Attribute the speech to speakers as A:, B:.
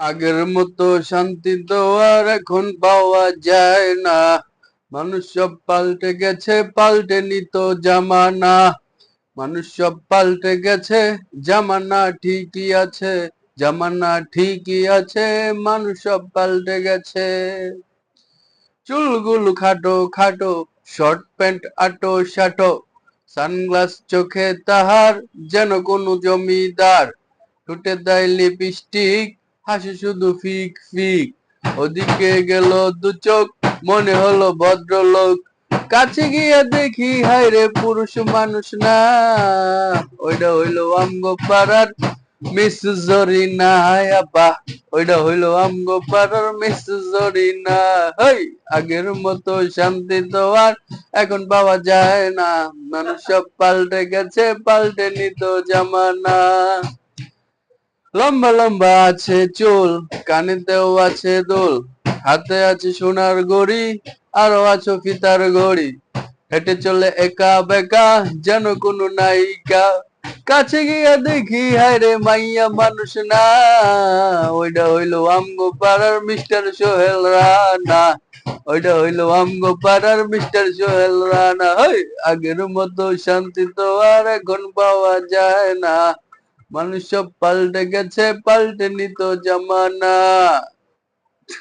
A: আগের মতো শান্তি তো আর এখন পাওয়া যায় না। মানুষ সব পাল্টে গেছে, পাল্টে নিত জামানা। মানুষ সব পাল্টে গেছে, জামানা ঠিকই আছে, জামানা ঠিকই আছে, মানুষ সব পাল্টে গেছে। চুলগুলো খাটো খাটো, শর্ট প্যান্ট আটো শাটো সানগ্লাস চোখে তাহার যেন কোনো জমিদার। ঠোঁটে দেয় লিপস্টিক হাসি শুধু ফিক ফিক। ওদিকে গেল দু চোখ, মনে হলো ভদ্রলোক। কাছে গিয়ে দেখি হায় রে পুরুষ মানুষ না। ওইটা হইল আমগো পাড়ার মিস জরিনা আপা ওইটা হইল আমগো পাড়ার মিস জরিনা। হই, আগের মতো শান্তি তো আর এখন পাওয়া যায় না। মানুষ সব পাল্টে গেছে, পাল্টে নিত জামানা। লম্বা লম্বা আছে চুল কানে কানেতেও আছে দোল, হাতে আছে সোনার গড়ি আরও আছে ফিতার গড়ি হেঁটে চলে একা বেকা যেন কোনো নায়িকা। কাছে গিয়া দেখি, হায় রে মাইয়া, মানুষ না। ওইটা হইল আমগো পাড়ার মিস্টার সোহেল রানা। ওইটা হইল আমগো পাড়ার মিস্টার সোহেল রানা। হই, আগের মতো শান্তি তো আর এখন পাওয়া যায় না। মানুষ পাল্টে গেছে পাল্টে নিত জামানা।